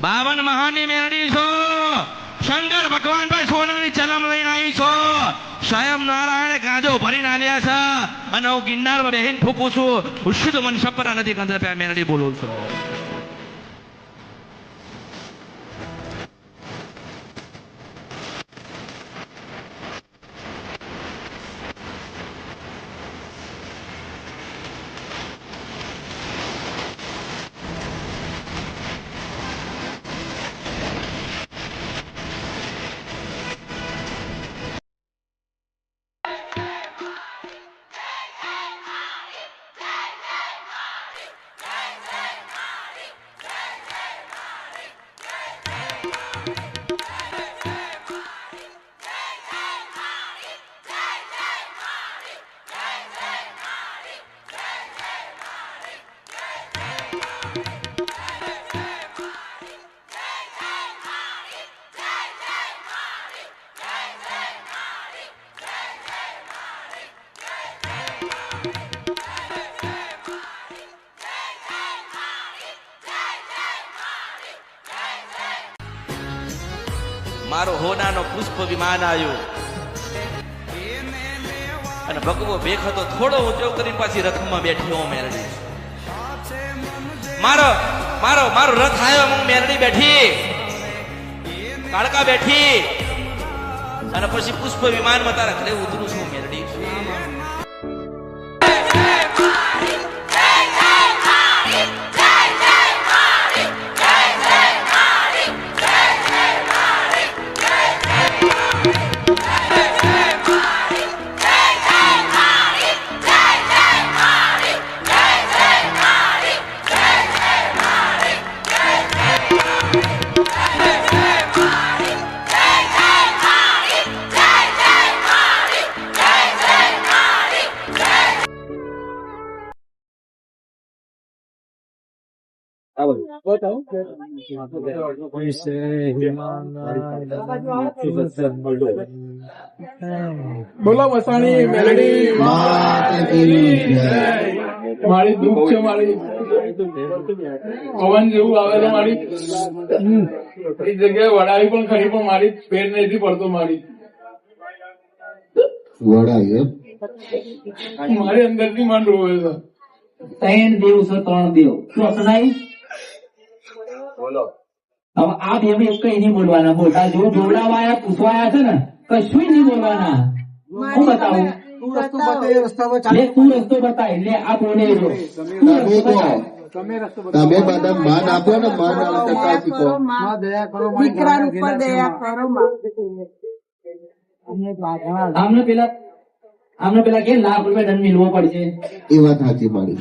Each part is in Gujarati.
બાવન મહાની મેરડી છો. શંકર ભગવાન ભાઈ સોનાની ચલમ લઈને આવી છો. સ્વયં નારાયણ ગાંજો ભરીને આલ્યા છે. અને હું ગિરનાર બેહીને ફૂકું છું. હું શુદ્ધ મન સપરા નથી કંદર પે મેરડી બોલું છું. મારો હોનાનો પુષ્પ વિમાન આવ્યું. અને ભગવો ભેખ હતો, થોડો ઊંચો કરીને પાછી રથમાં બેઠી હું મેરડી. મારો મારો મારો રથ આવ્યો, હું મેરડી બેઠી. કાળકા બેઠી. અને પછી પુષ્પ વિમાનમાં તારા ઘરે ઉતરું છું બોલો વસાણી મેલડી મારી દુઃખ છે મારી પવન જેવું આવે છે મારી એ જગ્યાએ વડાવી પણ ખરી પણ મારી પેટ નથી પડતો મારી વડાવી મારી અંદરથી મન રોવે છે ત્રણ દેવ છે ત્રણ દેવ શું અપનાવી હવે આ બે એક કઈ નહીં બોલવાના. બોલતા જો જોડાવાયા પૂછવાયા છે ને કશું નહીં બોલવાના. હું બતાવું? લે તું રસ્તો બતાય લે આ બોલે જો. તું રસ્તો બતાય. તમે બધા માન આપો ને માન આવતા શીખો. દીકરા ઉપર દયા કરો માં આમને પેલા આમને પેલા કે લાખ રૂપિયા દંડ મેળવો પડશે. એ વાત સાચી મારી.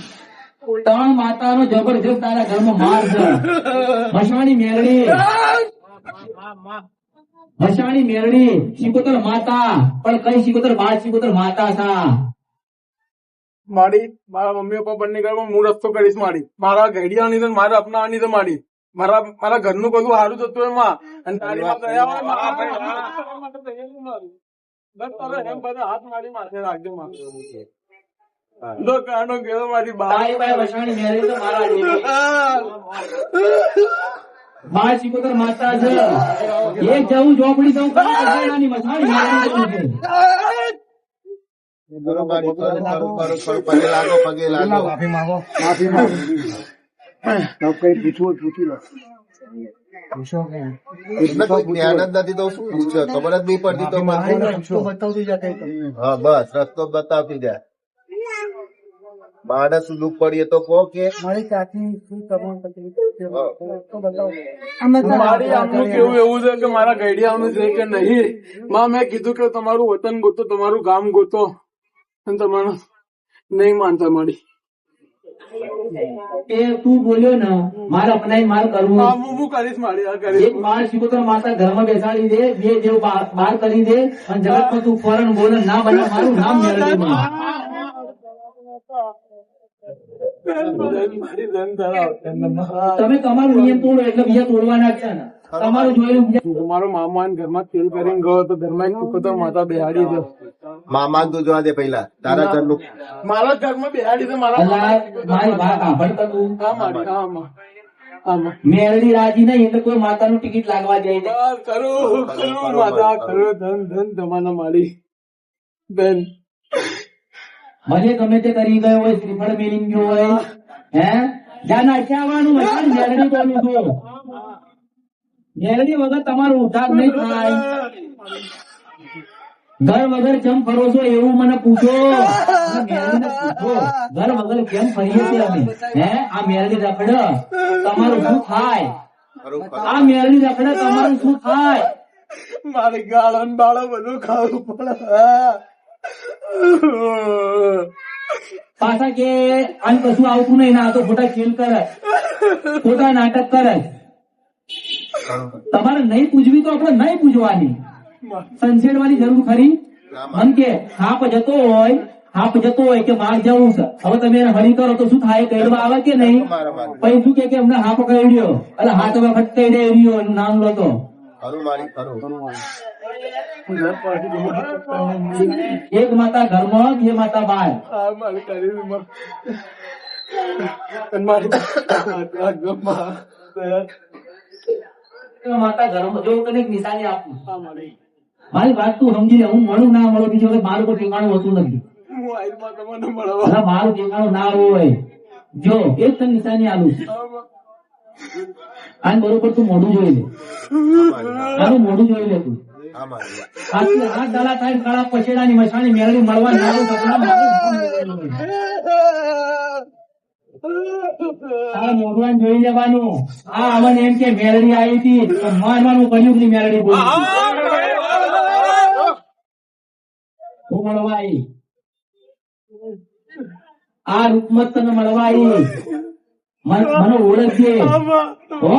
ત્રણ માતાનો જબરજસ્ત તારા ઘરમાં માર છે. ભસવાણી મેરડી. ભસવાણી મેરડી, શિકોતર માતા. પણ કઈ શિકોતર બાર શિકોતર માતા સા? મારી, મારા મમ્મી પપ્પા બંને ઘરમાં હું રસ્તો કરીશ મારી. મારા ઘડિયાની તો મારે અપનાવવાની તો મારી. મારા મારા ઘરનું બધું સારું થતું એમાં. અને તારી માટે હાથ મારી માથે રાખજો માં દો કાનો ગયો મારી બા. તારી પાસે ભસવાણી મેરડી તો મારા જેવી. બાર શિકોતર માતા છે એક જવું. પગે લાગો પગે લાગો. તો શું પૂછે ખબર જ નહીં પડતી તો બસ રસ્તો બતાવતી જાય માણસ દુઃખ પડીએ તો કહો કે મારી આમનું કેવું એવું છે કે મારા ઘડિયાનું છે કે નહીં? માં મેં કીધું કે તમારું વતન ગોતો તમારું ગામ ગોતો. અને તમારું નહીં માનતા મારી. એ તું બોલ્યો ને મારે અપનાય મારે કરવું હું હું કરીશ મારી આ કરીશ. એક બાર શિકોતર માતા ઘરમાં બેસાડી દે બે જેવ બહાર કરી દે અને જગતમાં તું ફોરન બોલે ના બને મારું નામ મેળવી તમે તમારું નિયમ તોડો એટલે બીજા તોડવાના છે ને. તમારું જોયેલું મારો મામાન ઘરમાં તેલ કરીને ગયો તો ઘરમાં એક માતા બેહાડી છે. મામા તો જોવા દે પહેલા. તારા ઘરનું. મારા ઘરમાં બેહાડી છે મારા મારી વાત સાંભળ તું? હા મારી હા માં આમાં. મેરડી રાજી નહીં એટલે કોઈ માતાનું ટિકિટ લાગવા જાય ખરું ખરું માતા ખરું ધન ધન તમારા મારી બેન. ભલે ગમે તે કરી ગયો હોય, શ્રીફળ મેલી ગયો હોય, હે? જ્યાં નાખ્યા આવવાનું હોય મેરડી બોલું છું વગર તમારો ઉદ્ધાર નહીં થાય. ઘર વગર કેમ ફરો છો એવું મને પૂછો. ઘર વગર કેમ ફરીએ છીએ અમે? હે? આ મેરડી રખડ, તમારું શું થાય? આ મેરડી રખડ, તમારું શું થાય? મારે ગાળો બાળો બધું ખાવું પડે. પાછા કે આને કશું આવતું નહીં ના તો ખોટા ખેલ કરે. ખોટા નાટક કરે. તમારે નહીં પૂજવી તો આપણે નહીં પૂજવાની. સંછેડવાની જરૂર ખરી? મન કે હાપ જતો હોય હાપ જતો હોય કે માર જવું છે. હવે તમે એને હળી કરો તો શું થાય? કહેવા આવે કે નહીં? પછી શું કે અમને હાપ કહેડ્યો? એટલે હાથ હવે ફટકાઈ રહ્યો નામ લો એક માતા ઘરમાં બે માતા બહાર મારી શરીરમાં માતા ઘરમાં. જો નિશાની આપું. મારી. મારી વાત તું સમજી લે હું મળું ના મળું બીજું મારું કોઈ ઠેકાણું હોતું નથી. મારું ઠેકાણું ના હોય. જો એક નિશાની આલું આને બરોબર તું મોઢું જોઈ લે. આનું મોઢું જોઈ લે તું. હા હાથ ડાલા થાય કાળા પછેડાની મસાણી મેળવી મળવા ના આવું સપના મારું તારે મોઢવાન જોઈ લેવાનું. આ અમને એમ કે મેળડી આવી હતી મારવાનું કહ્યું કે બોલી હું મળવા આવી આ રૂપમત તને મળવા આવી મન- ઓળખજે હો?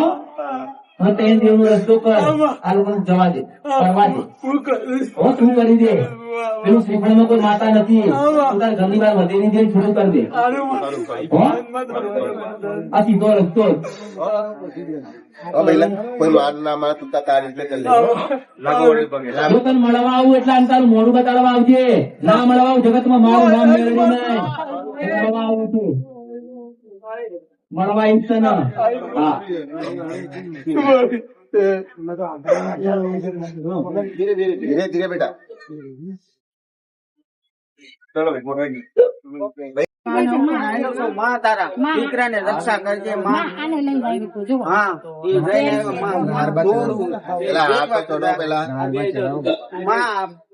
હવે તે રસ્તો કર. આ લોકો જવા દે. કરવા દે. હો તું કરી દે. પેલું શ્રીફળમાં કોઈ માતા નથી. તું તારા ઘરની બહાર વધેની દે થોડું કરી દે. આ સીધો રસ્તો. કોઈ માર ના મારે તું તાર તારી રીતે કરી લે જો તને મળવા આવું એટલે આમ તારું મોડું બતાડવા આવજે. ના મળવા આવું જગતમાં મારું નામ મેળવ્યું નહીં મળવા આવું છું મળવા આવીશ તને હા. ધીરે ધીરે બેટા. દીકરાને રક્ષા કરજે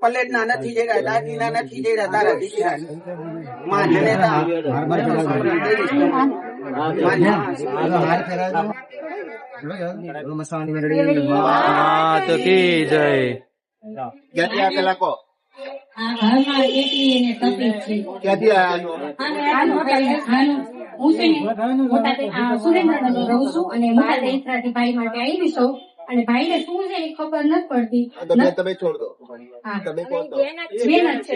પલેટ ના નથી જઈ દાદી ના નથી જડ્યા તારા દીકરા માં જનેતા આ પેલા કો ખાનું હું તે- સુરેન્દ્રનગર રહું છું અને મારા દેશરાથી ભાઈ માટે આવી છું. અને ભાઈને શું છે એ ખબર નથી પડતી. તમે તમે છોડ દો. તમે છે.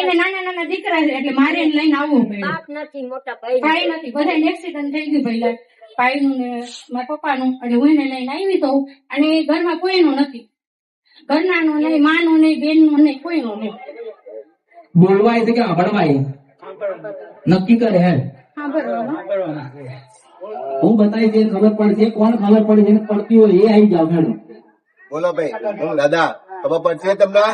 એને નાના નાના દીકરા છે એટલે મારે એને લઈને આવવું પડ્યું ભાઈ નથી. બધા એક્સિડન્ટ થઈ ગયું પહેલા. ભાઈનું ને મારા પપ્પાનું. એટલે હું એને લઈને આવી તો અને ઘરમાં કોઈનું નથી. ઘરનાનું નહીં માનું નહીં બેનનું નહીં કોઈનું નહીં બોલવાય છે કે સાંભળવાય. નક્કી કરે હે. હા બરોબર. હું બતાવી દે ખબર પડશે કોણ ખબર પડે જેને પડતી હોય એ આવી જાવ મેડમ બોલો ભાઈ દાદા ખબર પડશે તમને?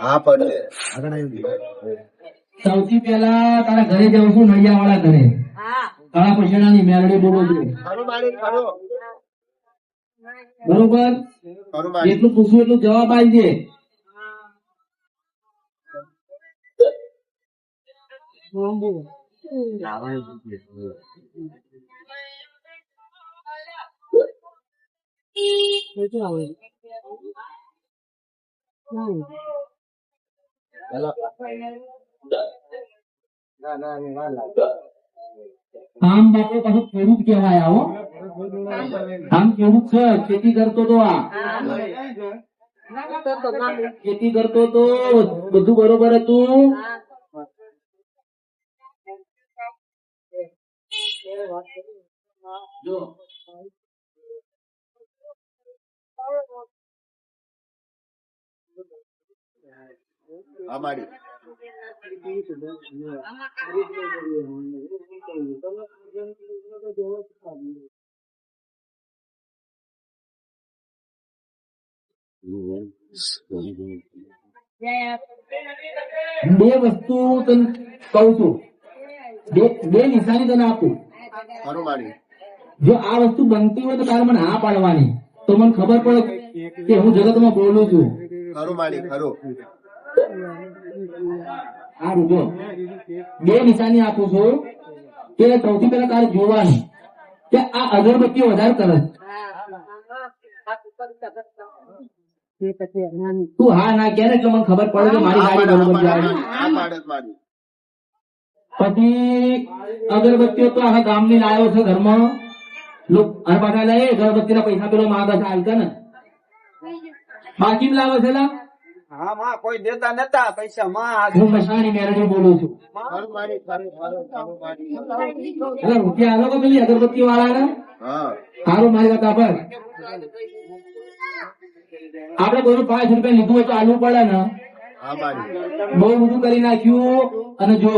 હા પડશે. સૌથી પેલા તારા ઘરે જવું છું નડિયા વાળા ઘરે કાળા પછેડાની મેલડી બોલો છું બરોબર? એટલું પૂછવું એટલું જવાબ આપજે. આમ બાપો પાછું ખેડૂત કહેવાય આવો આમ ખેડૂત છે ખેતી કરતો તો આ. ખેતી કરતો તો બધું બરોબર હતું. બે વસ્તુ તને કહું છું. બે નિશાની તને આપું. ખરું મારી જો આ વસ્તુ બનતી હોય તો તારે મને હા પાડવાની. તો મને ખબર પડે કે હું જગતમાં બોલું છું. ખરું મારી ખરું આ રૂપો. બે નિશાની આપું છું કે સૌથી પહેલા તારે જોવાની કે આ અગરબત્તીઓ વધારે કરે. તું હા ના કે ને મને ખબર પડે કે મારી ગાડી બરોબર જાય પછી અગરબત્તીઓ તો આખા ગામની લાયો છે ઘરમાં. લોક અને પાછા લે અગરબત્તીના પૈસા પેલો માગે છે હાલકા ને. બાકી લાવે છે? હા માં કોઈ દેતા નતા પૈસા માં હું મસાણી મેરડી બોલું છું. ખરું મારી ખરું ખરું ખરું મારી. એટલે રૂપિયા આલો કે પેલી અગરબત્તી વાળાને હા. સારું મારી વાત આપણે કોઈનું પાંચ રૂપિયા લીધું હોય તો આલવું પડે ને. બહુ બધું કરી નાખ્યું અને જો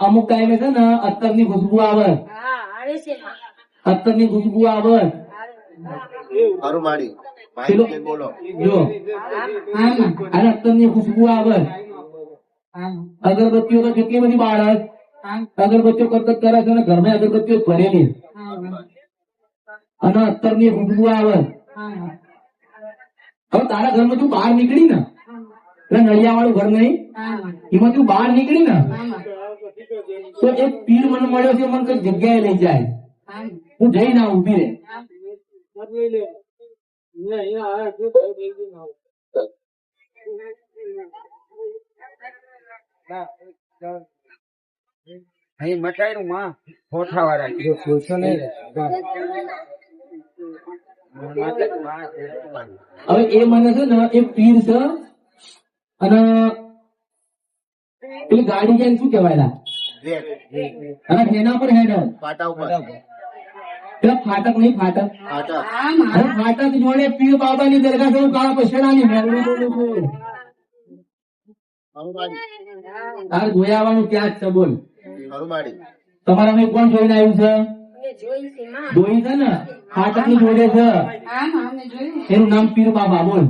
અમુક ટાઈમે છે ને અત્તરની આવે. અત્તરની ખુશ્બુ આવે. મારી પેલો માહિતી બોલો. જો. અને અત્તરની ખુશ્બુ આવે. અગરબત્તીઓ તો કેટલી બધી બાળક અગરબત્તીઓ કરકત કરે છે અને ઘરમાં અગરબત્તીઓ ભરેલી. અને અત્તરની ખુશબુ આવે. હવે તારા ઘરમાં તું બહાર નીકળી ને. એટલે નળિયા વાળું ઘર નહીં. એમાં તું બહાર નીકળી ને. તો એક પીર મને મળ્યો છે મને કઈ જગ્યાએ લઈ જાય? હું. જઈ ના ઊભી રે અહીં મટાડ્યું માં. ફોટા વાળા હવે એ મને છે ને એ પીર છે અને પેલી ગાડી જાય શું? રેડ અને જેના પર હેડ પાટા ઉપર. ફાટક નહીં ફાટક. ફાટક જોડે પીર બાબાની દરગાહ છે હું કાળા પછેડાની મેળવી બોલું છું ખરું મારી આવવાનું ત્યાં જ છે બોલ. તમારા મેં કોણ જોઈને આવ્યું છે? જોઈ છે ને? ફાટકની જોડે છે. એનું નામ પીર બાબા બોલ.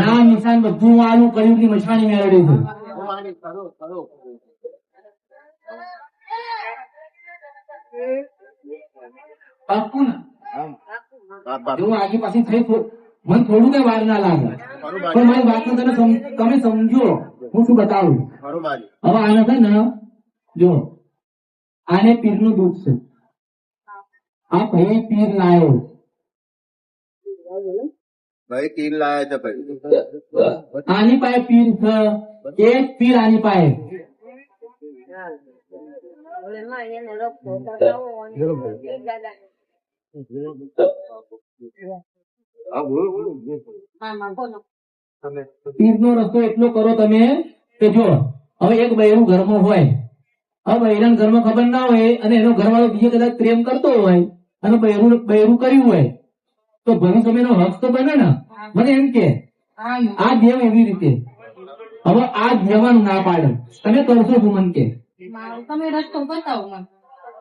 નામ નિશાન બધું આલું કર્યું કે મછાણી મેળવ્યું છે? પાક્કું ને? હા. આગી પાછી થઈ મને થોડું કઈ વાર ના લાગે. પણ મારી વાત વાતને તમે તમે સમજો. હું શું બતાવું? હવે આને છે ને જો આને પીરનું દૂધ છે. આ ભાઈ પીર લાયો. ભાઈ પીર લાયા છે ભાઈ. આની પાસે પીર છે. એક પીર આની પાસે. પીરનો રસ્તો એટલો કરો તમે કે જો, હવે એક બૈરું ઘરમાં હોય, હવે બૈરાને ઘરમાં ખબર ના હોય અને એનો ઘરવાળો બીજે કદાચ પ્રેમ કરતો હોય અને બૈરું બૈરું કર્યું હોય, તો ભવિષ્યમાં એનો હક તો બને ને? મને એમ કે, આ જેમ એવી રીતે. હવે આ જવાનું ના પાડે. તમે કરશો શું મન કે તમે રસ્તો બતાવો મને.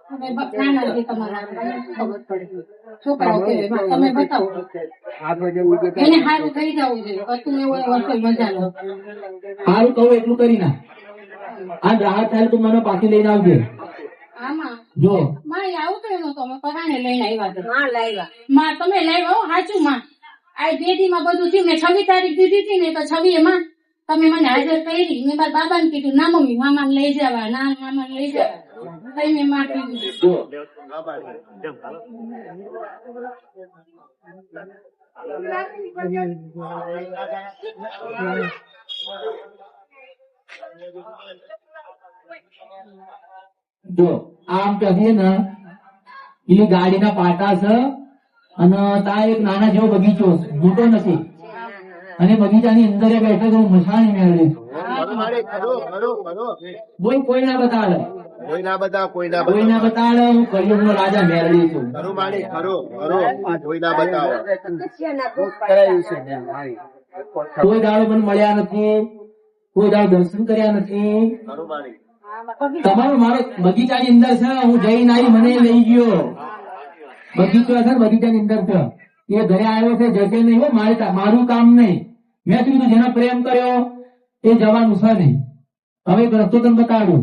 તમે બ- નાના છે તમારા. મને શું ખબર પડે? છોકરાઓ કે તમે બતાવો. એને સારું થઈ જવું જોઈએ કશું એવું વસ્તુ મજા લો. સારું કહું એટલું કરી ના. આ રાહત થાય તો મને પાછી લઈને આવજે. જો. મારે આવું તો એનું તમે પરાણે લઈને આવ્યા હા લાવ્યા માં તમે લાવ્યા હો સાચું માં. આ બેટી માં બધું થયું. મેં છવ્વી તારીખ દીધી હતી ને તો છવ્વી માં. તમે મને હાજર કરી, મેં મારા બાબા ને કીધું, ના મમ્મી મામા લઈ જવા, ના મામા લઈ જવા. જો. આમ કહીએ ને એ ગાડીના પાટા છે અને ત્યાં એક નાના જેવો બગીચો મોટો નથી. અને બગીચાની અંદર બેઠો તો મસાણી મેળવી. બોલ કોઈ ના બતાડે કોઈ ના બતા કોઈ ના કોઈ ના બતાડે હું કળિયુગનો રાજા મેળવી છું. ખરું મારી ખરું ખરું કોઈ ના બતાવો. ને દાડો પણ મળ્યા નથી કોઈ દાડો દર્શન કર્યા નથી. ખરું તમારો મારો બગીચાની અંદર છે હું જઈને આવી મને લઈ ગયો. બગીચો છે ને બગીચાની અંદર છે. એ ઘરે આવ્યો છે જશે નહીં મારે મારું કામ નહીં. મેં કીધું જેને પ્રેમ કર્યો એ જવાનું છે નહીં. હવે એક રસ્તો તને બતાડું.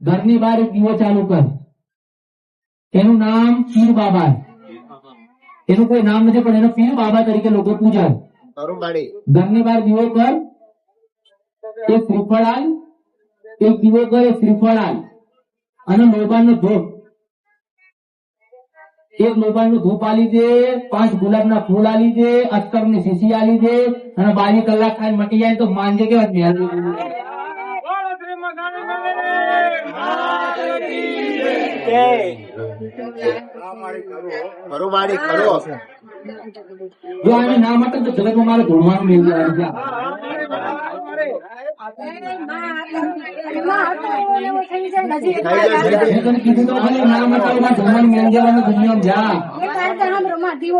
ઘરની બહાર એક દીવો ચાલુ કર. એનું નામ પીર બાબા. એનું કોઈ નામ નથી પણ એનો પીર બાબા તરીકે લોકો પૂજા ઘરની બહાર દીવો કર. એક શ્રીફળ આલ એક દીવો કર એક શ્રીફળ આલ અને લોબાન નો ધૂપ એક મોબાઈલનું ધૂપ આલી દે, પાંચ ગુલાબ ના ફૂલ આલી દે અત્તરની શીશી આલી દે, અને બારી કલાક ખાઈને મટી જાય તો માંજે કેવા મહેલ ખરું મારી ખરો જો આને ના માટે તો થઈ મેં મારે ધોળવાનું મેળ જવાનું દુનિયામાં જા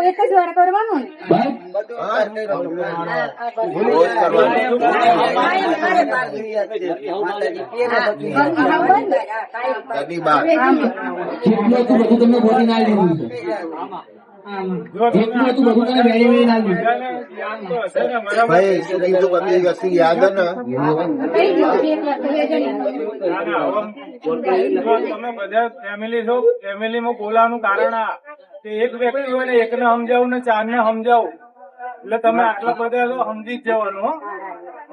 એક જ વાર કરવાનો ને બસ. રોજ કરવાનું કદી બાર. જેટલું હતું બધું તમને ગોતી ના લીધું ભાઈ કીધું બધી વસ્તુ યાદ ને. તમે બધા ફેમિલી છો ફેમિલીમાં બોલાવાનું કારણ આ કે એક વ્યક્તિ હોય ને એકને સમજાવું ને ચાર ને સમજાવું એટલે તમે આટલા બધા સમજી જ જવાનું હો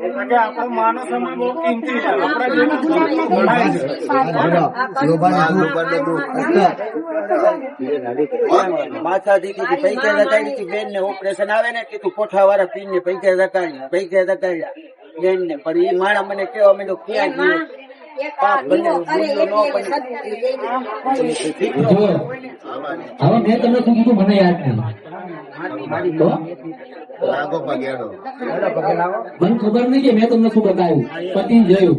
એટલે આપણો માનવ સમય બહુ કિંમતી છે. આપણા જેવું માથાથી કીધું પૈસા લગાડી બેન ને ઓપરેશન આવે ને કીધું કોઠા વાળા પીન ને પૈસા લગાડ્યા પૈસા લગાડ્યા બેન ને પણ એ માણા મને કેવા મેં ક્યાં ગયો? હવે મેં તમને શું કીધું મને યાદ નહીં મને ખબર નહીં કે મેં તમને શું બતાવ્યું. પતિ જોયું.